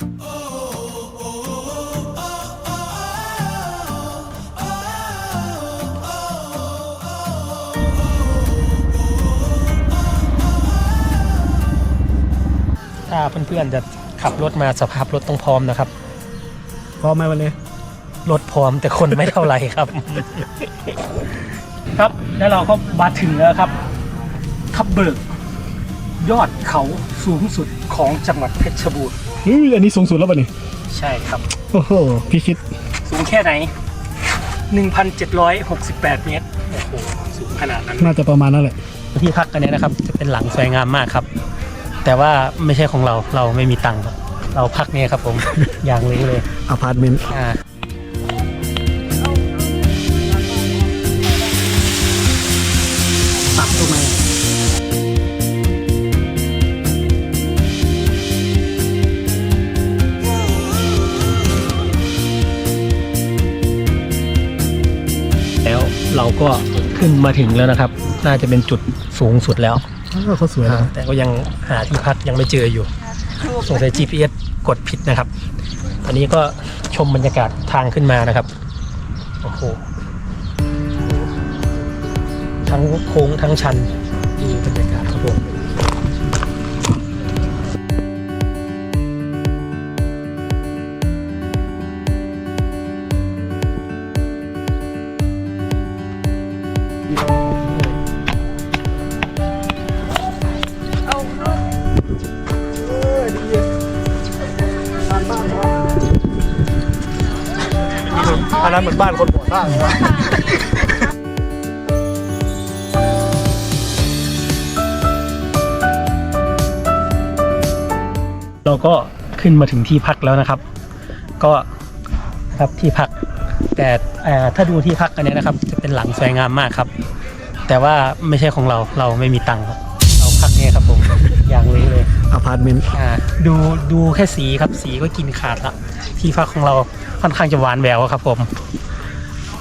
ถ้าเพื่อนๆจะขับรถมาสภาพรถต้องพร้อมนะครับ พร้อมไหมวันนี้ รถพร้อมแต่คนไม่เท่าไหร่ครับ ครับแล้วเราก็มาถึงแล้วครับทับเบิกยอดเขาสูงสุดของจังหวัดเพชรบูรณ์ เฮ้ยอันนี้สูงสุดแล้วป่ะนี่ใช่ครับ โอ้โหพี่คิดสูงแค่ไหน 1,768 เมตร โอ้โห สูงขนาดนั้น น่าจะประมาณนั่นแหละ ที่พักกันเนี้นะครับ จะเป็นหลังสวยงามมากครับ แต่ว่าไม่ใช่ของเรา เราไม่มีตังค์ครับ เราพักเนี่ยครับผม อย่างเล็กเลย อพาร์ตเมนต์ อ่า ขึ้นมาถึงแล้วนะครับ น่าจะเป็นจุดสูงสุดแล้วอ้าวเขาสวยนะแต่ก็ยังหาที่พักยังไม่เจออยู่ สงสัย GPS กดผิดนะครับ ตอนนี้ก็ชมบรรยากาศทางขึ้นมานะครับ โอ้โห ทั้งโค้งทั้งชันดีบรรยากาศครับผม นนั้นเหมือนบ้านคนหัวสร้างเราก็ขึ้นมาถึงที่พักแล้วนะครับ ก็ครับที่พัก แต่เอ่อถ้าดูที่พักกันเนี้ยนะครับ จะเป็นหลังสวยงามมากครับ แต่ว่าไม่ใช่ของเราเราไม่มีตังค์ครับเราพักเนี่ยครับผมอย่างเล็กเลยอพาร์ตเมนต์อ่าดูดูแค่สีครับสีก็กินขาดละที่พักของเรา ค่อนข้างจะหวานแหววครับ ผม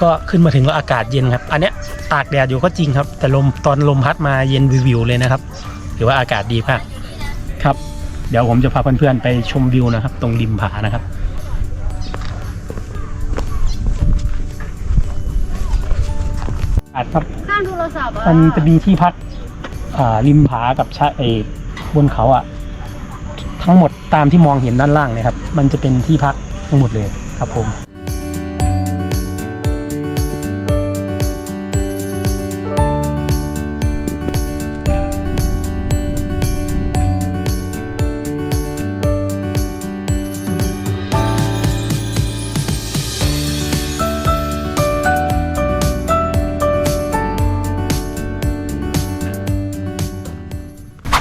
ก็ขึ้นมาถึงก็อากาศเย็นครับ อันเนี้ยตากแดดอยู่ก็จริงครับ แต่ลมตอนลมพัดมาเย็นวิวๆเลยนะครับหรือว่าอากาศดีมากครับ เดี๋ยวผมจะพาเพื่อนๆไปชมวิวนะครับ ตรงริมผานะครับอาจครับข้างโทรศัพท์อะมันจะมีที่พักอ่าริมผากับชะเอยบนเขาอะ ทั้งหมดตามที่มองเห็นด้านล่างเนี่ยครับ มันจะเป็นที่พักทั้งหมดเลย ครับผม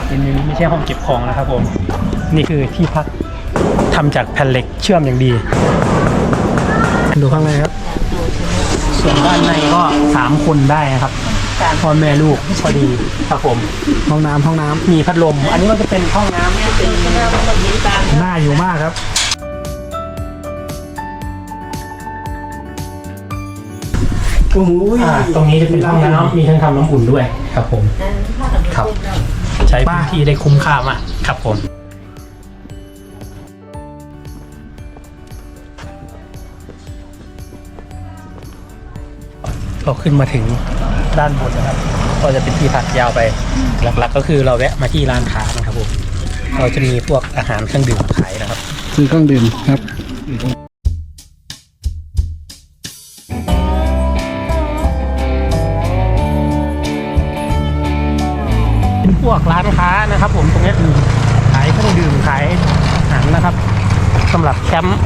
เป็นนี้ไม่ใช่ห้องเก็บของนะครับผม นี่คือที่พักทำจากแผ่นเหล็กเชื่อมอย่างดี ดูข้างในครับ ส่วนด้านในก็สามคนได้นะครับพ่อแม่ลูกพอดีครับผม ห้องน้ำห้องน้ำมีพัดลม อันนี้ก็จะเป็นห้องน้ำเป็นน่าอยู่มากครับ โอ้โหอ่าตรงนี้จะเป็นห้องน้ำมีทั้งทำน้ำอุ่นด้วยครับผม ครับ ใช้พื้นที่ได้คุ้มค่ามากครับผม เราขึ้นมาถึงด้านบนนะครับ ก็จะเป็นที่พักยาวไป หลักๆ ก็คือเราแวะมาที่ร้านค้านะครับผมเราจะมีพวกอาหารเครื่องดื่มขายนะครับ ซื้อเครื่องดื่มครับเป็นพวกร้านค้านะครับ ผมตรงเนี้ยขายเครื่องดื่มขายอาหารนะครับสำหรับแคมป์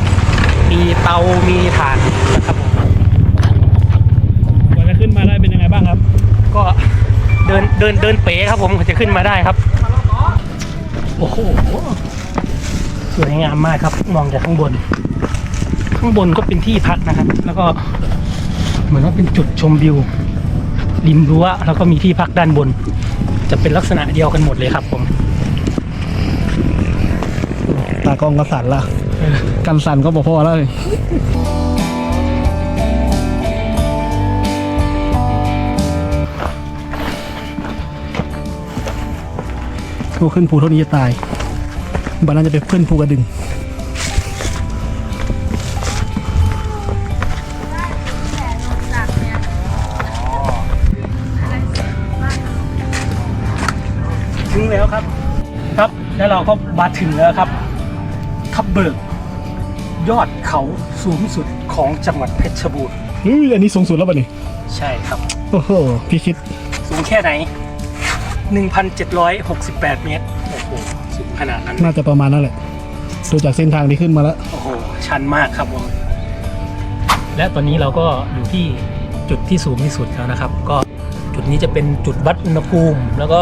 มีเตามีถ่านนะครับผม ก็เดินเดินเดินเป๋ครับผมจะขึ้นมาได้ครับ โอ้โหสวยงามมากครับ มองจากข้างบน ข้างบนก็เป็นที่พักนะครับ แล้วก็เหมือนว่าเป็นจุดชมวิวริมรั้วแล้วก็มีที่พักด้านบน จะเป็นลักษณะเดียวกันหมดเลยครับผมตากล้องก็สั่นละกันสั่นก็บอกพอแล้วเลย พวขึ้นภูเท่านี้จะตายบ้านั้นจะไปขึ้นภูกระดึง ถึงแล้วครับ ครับแล้วเราก็มาถึงแล้วครับทับเบิกยอดเขาสูงสุดของจังหวัดเพชรบูรณ์ เฮ้ยอันนี้สูงสุดแล้วป่ะนี่ ใช่ครับ โอ้โห พี่คิด สูงแค่ไหน 1,768 เมตร โอ้โหสูงขนาดนั้น น่าจะประมาณนั่นแหละดูจากเส้นทางที่ขึ้นมาแล้ว โอ้โห ชันมากครับผมและตอนนี้เราก็อยู่ที่จุดที่สูงที่สุดแล้วนะครับ ก็จุดนี้จะเป็นจุดวัดอุณหภูมิ แล้วก็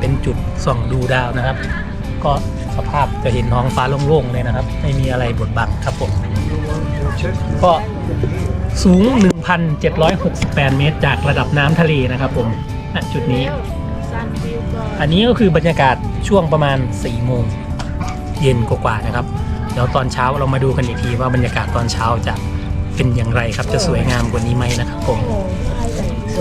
เป็นจุดส่องดูดาวนะครับ ก็สภาพจะเห็นท้องฟ้าโล่งๆเลยนะครับ ไม่มีอะไรบดบังครับผม ก็สูง 1,768 เมตร จากระดับน้ำทะเลนะครับผมณจุดนี้ อันนี้ก็คือบรรยากาศช่วงประมาณ4โมงเย็นกว่าๆนะครับเดี๋ยวตอนเช้าเรามาดูกันอีกทีว่าบรรยากาศตอนเช้าจะเป็นอย่างไรครับจะสวยงามกว่านี้ไหมนะครับผมส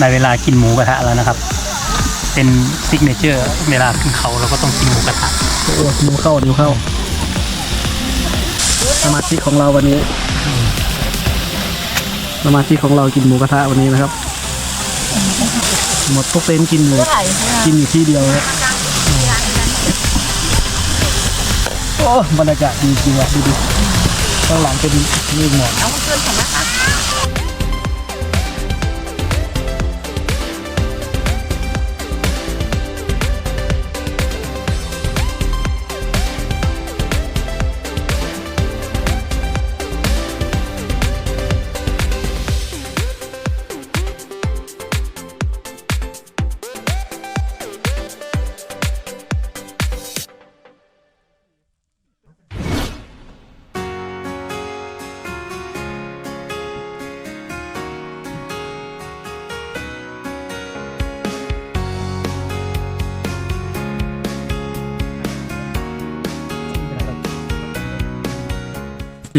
ในเวลากินหมูกระทะแล้วนะครับ เป็นซิกเนเจอร์เวลาขึ้นเขาเราก็ต้องกินหมูกระทะโอ้โหนิ้วเข้านิ้วเข้าสมาชิกของเราวันนี้สมาชิกของเรากินหมูกระทะวันนี้นะครับ หมดทุกเต็นท์กินเลยกินอยู่ที่เดียวครับโอ้บรรยากาศดีจริงว่ะดูดิข้างหลังเป็นนี่หมดคื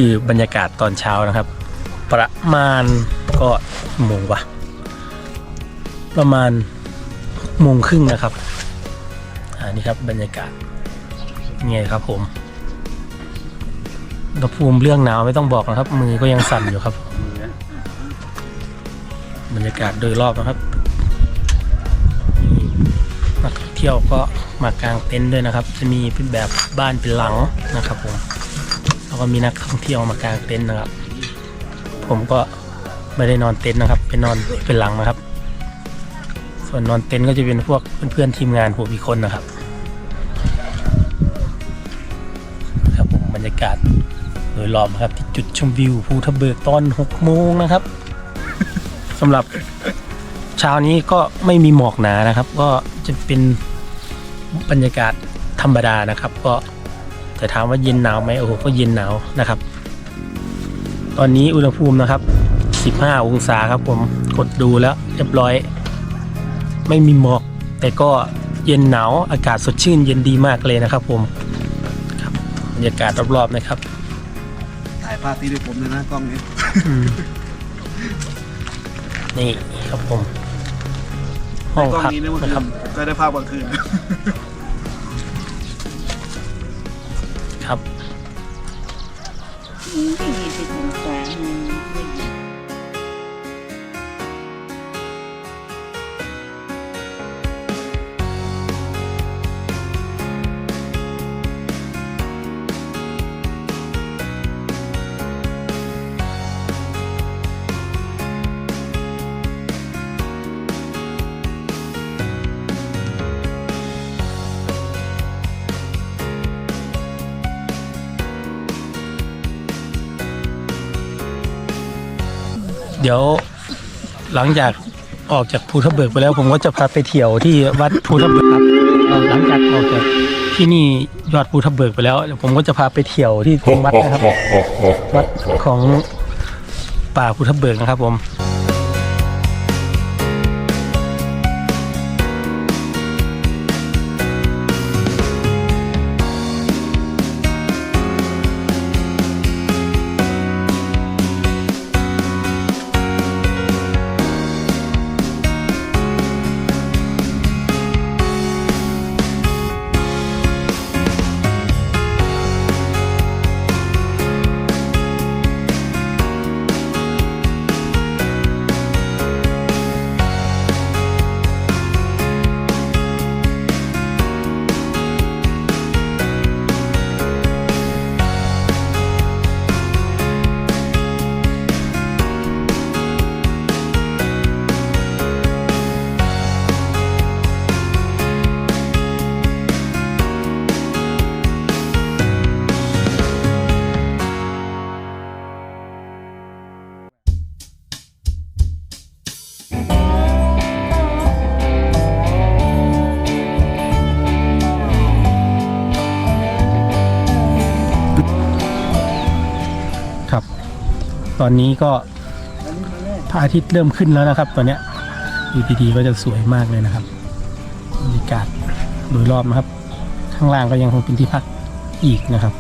ือบรรยากาศตอนเช้านะครับ ประมาณก็โมงวะประมาณโมงครึ่งนะครับอ่านี่ครับบรรยากาศไงครับผมอุณหภูมิเรื่องหนาวไม่ต้องบอกนะครับ มือก็ยังสั่นอยู่ครับ บรรยากาศโดยรอบนะครับนักเที่ยวก็มากางเต็นท์ด้วยนะครับ จะมีเป็นแบบบ้านเป็นหลังนะครับผม แล้วก็มีนักท่องเที่ยวมากางเต็นท์นะครับ ผมก็ไม่ได้นอนเต็นท์นะครับ เป็นนอนเป็นหลังนะครับ ส่วนนอนเต็นท์ก็จะเป็นพวกเพื่อนๆทีมงานผมอีกคนนะครับ ครับผมบรรยากาศโดยรอบนะครับที่จุดชมวิวภูทับเบิกตอน6โมงนะครับสำหรับเช้านี้ก็ไม่มีหมอกหนานะครับ ก็จะเป็นบรรยากาศธรรมดานะครับ ก็ แต่ถามว่าเย็นหนาวไหมโอ้โหก็เย็นหนาวนะครับ ตอนนี้อุณหภูมินะครับ 15 องศาครับผมกดดูแล้วเรียบร้อย ไม่มีหมอก แต่ก็เย็นหนาวอากาศสดชื่นเย็นดีมากเลยนะครับ ผมครับบรรยากาศรอบๆนะครับถ่ายภาพที่ด้วยผมเลยนะกล้องนี้อืมนี่ครับผมห้องพักนะครับก็ได้ภาพกลางคืน ไม่ยี่สิบอง เดี๋ยวหลังจากออกจากภูทับเบิกไปแล้ว ผมก็จะพาไปเที่ยวที่วัดภูทับเบิกครับหลังจากออกจากที่นี่ยอดภูทับเบิกไปแล้วเดี๋ยวผมก็จะพาไปเที่ยวที่ตรงวัดนะครับวัดของป่าภูทับเบิกนะครับผม ตอนนี้ก็พระอาทิตย์เริ่มขึ้นแล้วนะครับ ตอนเนี้ยดูดีๆก็จะสวยมากเลยนะครับบรรยากาศโดยรอบนะครับ ข้างล่างก็ยังคงเป็นที่พักอีกนะครับ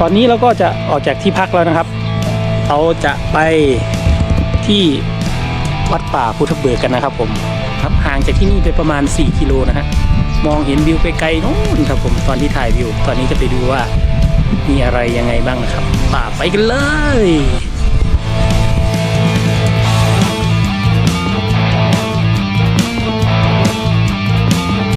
ตอนนี้เราก็จะออกจากที่พักแล้วนะครับ เราจะไปที่วัดป่าพุทธเบิกกันนะครับ ผมครับห่างจากที่นี่ไปประมาณ 4 กิโลนะฮะมองเห็นวิวไปไกลนู้นครับผมตอนที่ถ่ายวิว ตอนนี้จะไปดูว่ามีอะไรยังไงบ้างนะครับป่าไปกันเลย